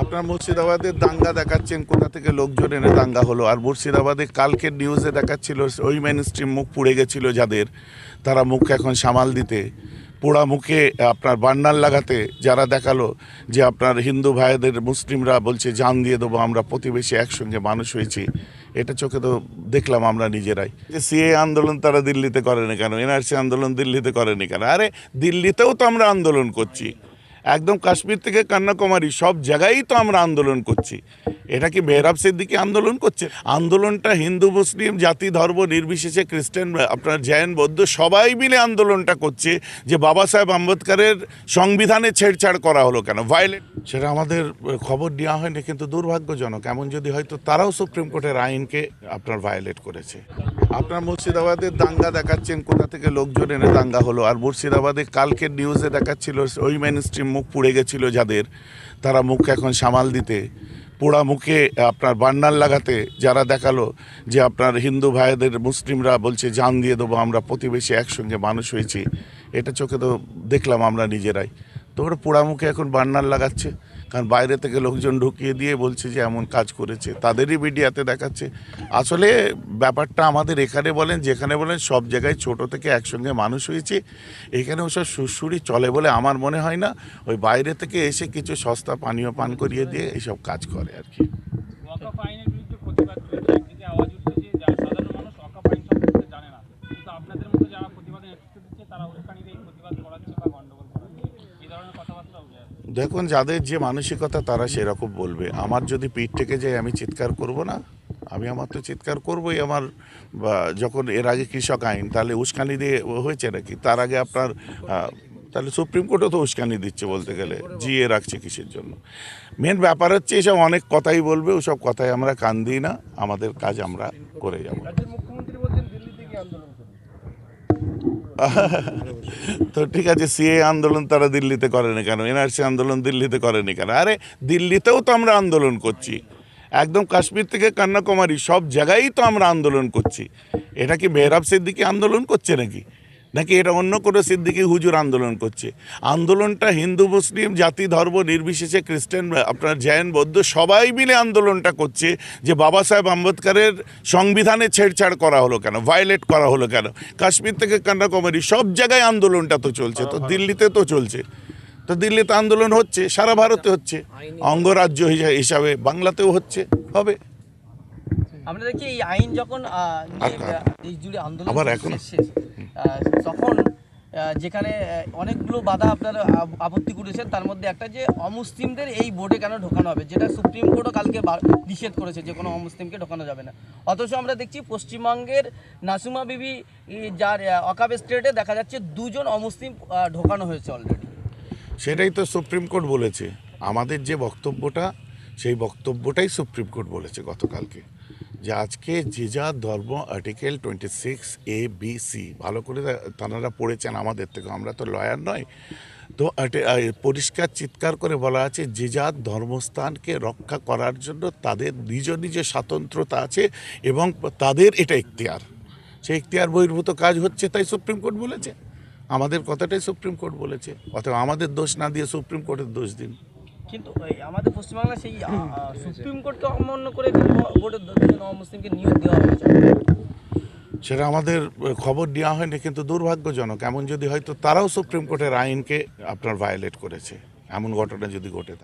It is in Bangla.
আপনার মুর্শিদাবাদের দাঙ্গা দেখাচ্ছেন, কোথা থেকে লোকজন এনে দাঙ্গা হলো? আর মুর্শিদাবাদে কালকের নিউজে দেখাচ্ছিল, ওই মেন স্ট্রিম মুখ পুড়ে গেছিল যাদের। তারা মুখ এখন সামাল দিতে, পোড়া মুখে আপনার বান্নার লাগাতে যারা দেখাল যে আপনার হিন্দু ভাইদের মুসলিমরা বলছে, জান দিয়ে দেবো, আমরা প্রতিবেশী একসঙ্গে মানুষ হয়েছি। এটা চোখে তো দেখলাম আমরা নিজেরাই। যে সিএ আন্দোলন তারা দিল্লিতে করেনি কেন? এনআরসি আন্দোলন দিল্লিতে করেনি কেন? আরে, দিল্লিতেও তো আমরা আন্দোলন করছি। একদম কাশ্মীর থেকে কন্যাকুমারী, সব জায়গায়ই তো আমরা আন্দোলন করছি। এটা কি মেহরাব সিদ্দিকি আন্দোলন করছে? আন্দোলনটা হিন্দু, মুসলিম, জাতি, ধর্ম, নির্বিশেষে খ্রিস্টান, আপনার জৈন, বৌদ্ধ সবাই মিলে আন্দোলনটা করছে যে বাবা সাহেব আম্বেদকরের সংবিধানে ছেড়ছাড় করা হলো কেন? ভায়োলেট সেটা আমাদের খবর দেওয়া হয়নি, কিন্তু দুর্ভাগ্যজনক। এমন যদি হয়তো তারাও সুপ্রিম কোর্টের আইনকে আপনার ভায়োলেট করেছে। আপনার মুর্শিদাবাদের দাঙ্গা দেখাচ্ছেন, কোথা থেকে লোকজন এনে দাঙ্গা হলো? আর মুর্শিদাবাদে কালকের নিউজে দেখাচ্ছিল, ওই মেন স্ট্রিম মুখ পুড়ে গেছিল যাদের। তারা মুখ এখন সামাল দিতে, পোড়া মুখে আপনার বান্নার লাগাতে যারা দেখাল যে আপনার হিন্দু ভাইদের মুসলিমরা বলছে, জান দিয়ে দেবো, আমরা প্রতিবেশী একসঙ্গে মানুষ হয়েছি। এটা চোখে তো দেখলাম আমরা নিজেরাই। তো ওরা পোড়া মুখে এখন বান্নার লাগাচ্ছে? কারণ বাইরে থেকে লোকজন ঢুকিয়ে দিয়ে বলছে যে এমন কাজ করেছে। তাদেরই মিডিয়াতে দেখাচ্ছে। আসলে ব্যাপারটা আমাদের এখানে বলেন, যেখানে বলেন, সব জায়গায় ছোট থেকে একসঙ্গে মানুষ হয়েছে। এখানে ওসব সুরসুরি চলে বলে আমার মনে হয় না। ওই বাইরে থেকে এসে কিছু সস্তা পানীয় পান করিয়ে দিয়ে এইসব কাজ করে আর কি ওয়াকফ আইনের বিরুদ্ধে প্রতিবাদ চলছে একদিকে আওয়াজ উঠছে যে যারা সাধারণ মানুষ ওয়াকফ আইন সম্পর্কে জানে না কিন্তু আপনাদের মতো যারা প্রতিবাদে নেতৃত্ব দিচ্ছে তারা উস্কানিতে এই প্রতিবাদ করাচ্ছে বা গন্ডগোল করাচ্ছে এই ধরনের কথাবার্তা উঠে আসছে দেখুন, যাদের যে মানসিকতা, তারা সেরকম বলবে। আমার যদি পিঠ থেকে যায়, আমি চিৎকার করব না। আমি আমার তো চিৎকার করবই আমার যখন এর আগে কৃষক আইন, তাহলে উস্কানি দিয়ে হয়েছে নাকি? তার আগে আপনার তাহলে সুপ্রিম কোর্টও তো উস্কানি দিচ্ছে বলতে গেলে, জিয়ে রাখছে কিসের জন্য? মেন ব্যাপার হচ্ছে, এসব অনেক কথাই বলবে, ওসব কথাই আমরা কান দিই না, আমাদের কাজ আমরা করে যাব। মুখ্যমন্ত্রী বলছেন দিল্লিতে গিয়ে আন্দোলন। তো ঠিক আছে, সিএ আন্দোলন তারা দিল্লিতে করেনি কেন? এনআরসি আন্দোলন দিল্লিতে করেনি কেন? আরে, দিল্লিতেও তো আমরা আন্দোলন করছি। একদম কাশ্মীর থেকে কন্যাকুমারী সব জায়গায়ই তো আমরা আন্দোলন করছি। এটা কি মেহরাব সিদ্দিকি আন্দোলন করছে নাকি? নাকি এটা অন্য কোনো সিদ্দিকি হুজুর আন্দোলন করছে? আন্দোলনটা হিন্দু মুসলিম জাতি ধর্ম নির্বিশেষে খ্রিস্টান আপনার জৈন বৌদ্ধ সবাই মিলে আন্দোলনটা করছে যে বাবা সাহেব আম্বেদকরের সংবিধানে ছেড়ছাড় করা হলো কেন? ভায়োলেট করা হলো কেন? কাশ্মীর থেকে কন্যাকুমারী সব জায়গায় আন্দোলনটা তো চলছে তো দিল্লিতে তো চলছে। তো দিল্লিতে আন্দোলন হচ্ছে সারা ভারতে হচ্ছে। অঙ্গরাজ্য হিসা- হিসাবে বাংলাতেও হচ্ছে হবে। আমরা দেখি এই আইন যখন নিয়ে, আচ্ছা। দেশ জুড়ে আন্দোলন আবার এখনও? তখন যেখানে অনেকগুলো বাধা আপনারা আপত্তি করেছেন তার মধ্যে একটা যে অমুসলিমদের এই বোর্ডে কেন ঢোকানো হবে যেটা সুপ্রিম কোর্টও কালকে নিষেধ করেছে যে কোনো অমুসলিমকে ঢোকানো যাবে না। অথচ আমরা দেখছি পশ্চিমবঙ্গের নাসুমা বিবি যার অকাব স্টেটে দেখা যাচ্ছে দুজন অমুসলিম ঢোকানো হয়েছে অলরেডি সেটাই তো সুপ্রিম কোর্ট বলেছে। আমাদের যে বক্তব্যটা সেই বক্তব্যটাই সুপ্রিম কোর্ট বলেছে গতকালকে। যে আজকে যে যা ধর্ম article twenty six A B C ভালো করে তাঁরা পড়েছেন আমাদের থেকে, আমরা তো লয়ার নয়। তো পরিষ্কার চিৎকার করে বলা আছে যে যার ধর্মস্থানকে রক্ষা করার জন্য তাদের নিজ নিজ স্বাতন্ত্রতা আছে এবং তাদের এটা ইখতিয়ার। সেই ইখতিয়ার বহির্ভূত কাজ হচ্ছে তাই সুপ্রিম কোর্ট বলেছে। আমাদের কথাটাই সুপ্রিম কোর্ট বলেছে। অথবা আমাদের দোষ না দিয়ে সুপ্রিম কোর্টের দোষ দিন। কিন্তু আমাদের পশ্চিমবাংলা সেই সুপ্রিম কোর্টকে অমান্য করে ভোটের মুসলিমকে নিয়োগ দেওয়া হয়েছে। সেটা আমাদের খবর দেওয়া হয়নি, কিন্তু দুর্ভাগ্যজনক, এমন যদি হয়তো তারাও সুপ্রিম কোর্টের আইনকে আপনার ভায়োলেট করেছে, এমন ঘটনা যদি ঘটে থাকে।